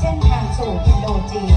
เส้นทางสู่อินโดจีน